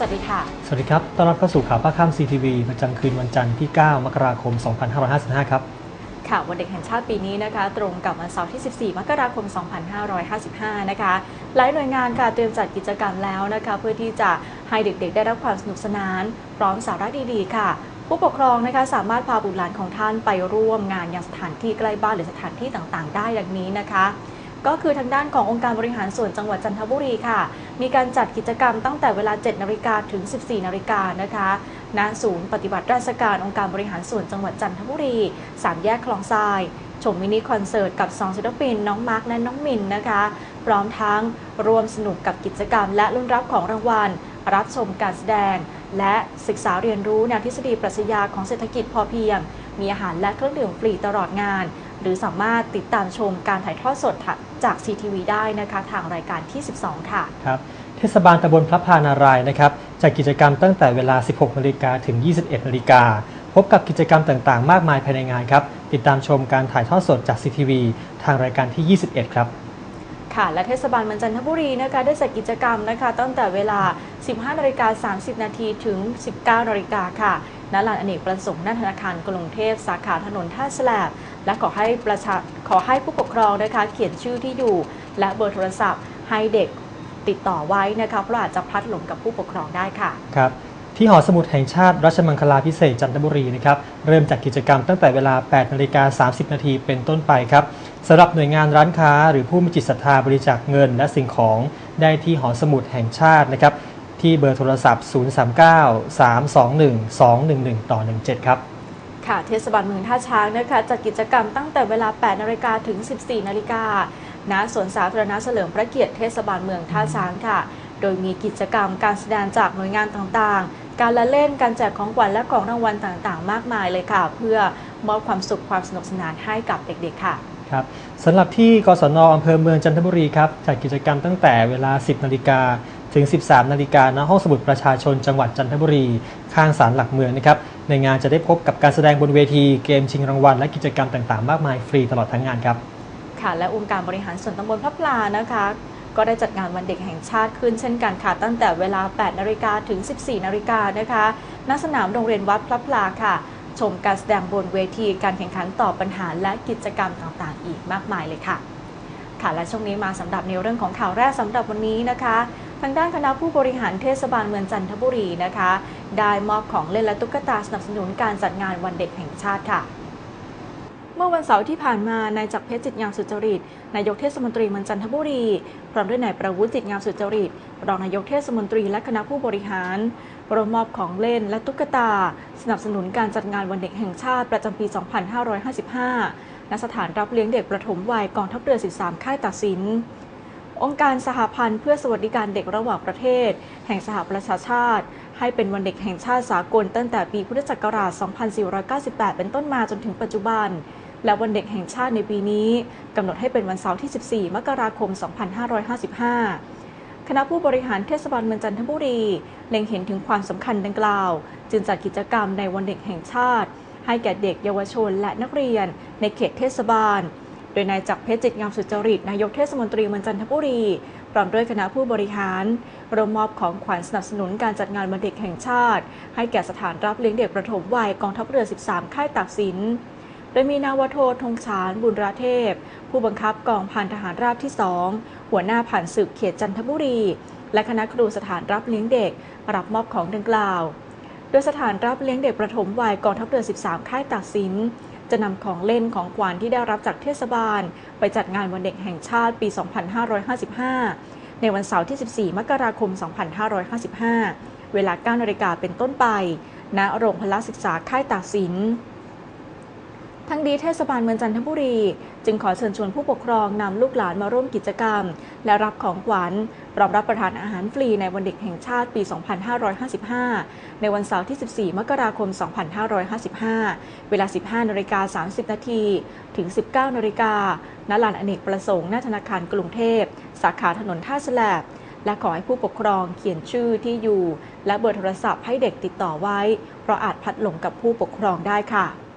สวัสดีค่ะ สวัสดีครับ ต้อนรับเข้าสู่ข่าวภาคค่ำ CTV ประจำคืนวันจันทร์ที่ 9 มกราคม 2555 ครับ ค่ะ วันเด็กแห่งชาติปีนี้นะคะ ตรงกับวันเสาร์ที่ 14 มกราคม 2555 นะคะ หลายหน่วยงานค่ะเตรียมจัดกิจกรรมแล้วนะคะ เพื่อที่จะให้เด็กๆ ได้รับความสนุกสนาน พร้อมสาระดีๆ ค่ะผู้ปกครองนะคะสามารถพาบุตรหลานของท่านไปร่วมงานยังสถานที่ใกล้บ้านหรือสถานที่ต่างๆ ได้ดังนี้นะคะ ก็คือทางด้านขององค์การบริหารส่วนจังหวัดจันทบุรีค่ะ มีการจัดกิจกรรมตั้งแต่เวลา 7นาฬิกาถึง 14นาฬิกานะคะณศูนย์ปฏิบัติราชการองค์การบริหารส่วนจังหวัดจันทบุรีสามแยกคลองทราย ชมมินิคอนเสิร์ตกับ 2ศิลปิน น้องมาร์คและน้องมินนะคะ พร้อมทั้งรวมสนุกกับกิจกรรม และลุ้นรับของรางวัล รับชมการแสดง และศึกษาเรียนรู้แนวทฤษฎีปรัชญาของเศรษฐกิจพอเพียง มีอาหารและเครื่องดื่มฟรีตลอดงาน หรือสามารถติดตามชมการถ่ายทอดสดจาก CTV ได้นะคะ ทางรายการที่ 12 ค่ะ ครับ เทศบาลตำบลพระพานารายนะครับจัดกิจกรรมตั้งแต่เวลา 16นาฬิกาถึง 21นาฬิกาพบกับกิจกรรมต่างๆ มากมายภายในงานครับ ติดตามชมการถ่ายทอดสดจาก CTV ทางรายการที่ 21 ครับค่ะและเทศบาลเมืองจันทบุรีนะคะได้จัดกิจกรรมนะคะตั้งแต่เวลา 15นาฬิกา30 นาทีถึง 19นาฬิกาค่ะณลานอเนกประสงค์หน้าธนาคารกรุงเทพสาขาถนนท่าแสลบและขอให้ประชาขอให้ผู้ปกครองนะคะเขียนชื่อที่อยู่ และเบอร์โทรศัพท์ให้เด็ก ติดต่อไว้นะคะเพราะอาจจะพลัดหลงกับผู้ปกครองได้ค่ะ ครับที่หอสมุดแห่งชาติรัชมังคลาพิเศษกจันทบุรีนะครับเริ่มจัดกิจกรรมตั้งแต่เวลา 8นาฬิกา30 นาทีเป็นต้นไปครับสำหรับหน่วยงานร้านค้า หรือผู้มีจิตศรัทธาบริจาคเงิน และสิ่งของได้ที่หอสมุดแห่งชาตินะครับที่เบอร์โทรศัพท์ 039 321 211 ต่อ 17 ครับค่ะเทศบาลเมืองท่าช้างนะคะจัดกิจกรรมตั้งแต่เวลา 8 นาฬิกาถึง 14 นาฬิกา ณสวนสาธารณะเฉลิมพระเกียรติเทศบาลเมืองท่าช้างค่ะ โดยมีกิจกรรมการแสดงจากหน่วยงานต่างๆ การละเล่น การแจกของขวัญและของรางวัลต่างๆ มากมายเลยค่ะ เพื่อมอบความสุขความสนุกสนานให้กับเด็กๆค่ะครับสำหรับที่กศนอำเภอเมืองจันทบุรีครับจัดกิจกรรมตั้งแต่เวลา 10 นาฬิกาถึง 13 นาฬิกาณห้องสมุดประชาชนจังหวัดจันทบุรี ข้างศาลหลักเมืองนะครับ ในงานจะได้พบกับการแสดงบนเวทีเกมชิงรางวัลและกิจกรรมต่างๆ มากมายฟรีตลอดทั้งงานครับ ค่ะ และองค์การบริหารส่วนตำบลพระพลานะคะ ก็ได้จัดงานวันเด็กแห่งชาติขึ้นเช่นกันค่ะ ตั้งแต่เวลา 8 นาฬิกาถึง 14 นาฬิกานะคะณสนามโรงเรียนวัดพระพลาค่ะ ชมการแสดงบนเวทีการแข่งขันตอบปัญหาและกิจกรรมต่างๆ อีกมากมายเลยค่ะ ค่ะและช่วงนี้มาสำหรับในเรื่องของข่าวแรกสำหรับวันนี้นะคะทางด้านคณะผู้บริหารเทศบาลเมืองจันทบุรีนะคะ ได้มอบของเล่นและตุ๊กตาสนับสนุนการจัดงานวันเด็กแห่งชาติค่ะ เมื่อวันเสาร์ที่ผ่านมานายจักรเพชรจิตงามสุจริต นายกเทศมนตรีเมืองจันทบุรี พร้อมด้วยนายประวุฒิจิตงามสุจริต รองนายกเทศมนตรีและคณะผู้บริหารร่วมมอบของเล่นและตุ๊กตา สนับสนุนการจัดงานวันเด็กแห่งชาติประจำปี 2555 ณ สถานรับเลี้ยงเด็กประถมวัยกองทัพเรือ 13 ค่ายตัดสินองค์การสหพันธ์เพื่อสวัสดิการเด็กระหว่างประเทศ แห่งสหประชาชาติ ให้เป็นวันเด็กแห่งชาติสากลตั้งแต่ปีพุทธศักราช 2498 เป็นต้นมาจนถึงปัจจุบัน และวันเด็กแห่งชาติในปีนี้กำหนดให้เป็นวันเสาร์ที่ 14 มกราคม 2555 คณะผู้บริหารเทศบาลเมืองจันทบุรี เล็งเห็นถึงความสำคัญดังกล่าว จึงจัดกิจกรรมในวันเด็กแห่งชาติ ให้แก่เด็กเยาวชนและนักเรียนในเขตเทศบาล โดยนายจักรเพชรจิตงามสุจริตนายกเทศมนตรีเมืองจันทบุรีพร้อมด้วยคณะผู้บริหารร่วมมอบของขวัญสนับสนุนการจัดงานวันเด็กแห่งชาติ ให้แก่สถานรับเลี้ยงเด็กประถมวัยกองทัพเรือ 13 ค่ายตากสิน ยมีนาวโทธงชานบุญราเทพ ผู้บังคับกองพันทหารราบที่ 2 หัวหน้าผ่านศึกเขตจันทบุรี และคณะครูสถานรับเลี้ยงเด็ก รับมอบของดังกล่าว โดยสถานรับเลี้ยงเด็กประถมวัยกองทัพเรือ 13 ค่ายตากสิน จะนำของเล่นของขวัญที่ได้รับจากเทศบาล ไปจัดงานวันเด็กแห่งชาติปี 2555 ในวันเสาร์ที่ 14 มกราคม 2555 เวลา9นาฬิกาเป็นต้นไปณโรงพละศึกษาค่ายตากสิน ทั้งนี้เทศบาลเมืองจันทบุรี จึงขอเชิญชวนผู้ปกครองนำลูกหลานมาร่วมกิจกรรม และรับของขวัญพร้อมรับประทานอาหารฟรีในวันเด็กแห่งชาติปี 2555 ในวันเสาร์ที่ 14 มกราคม 2555 เวลา 15นาฬิกา30 นาทีถึง 19นาฬิกาณลานอเนกประสงค์หน้าธนาคารกรุงเทพ สาขาถนนท่าแสลบและขอให้ผู้ปกครองเขียนชื่อที่อยู่ และเบอร์โทรศัพท์ให้เด็กติดต่อไว้ เพราะอาจพัดหลงกับผู้ปกครองได้ค่ะ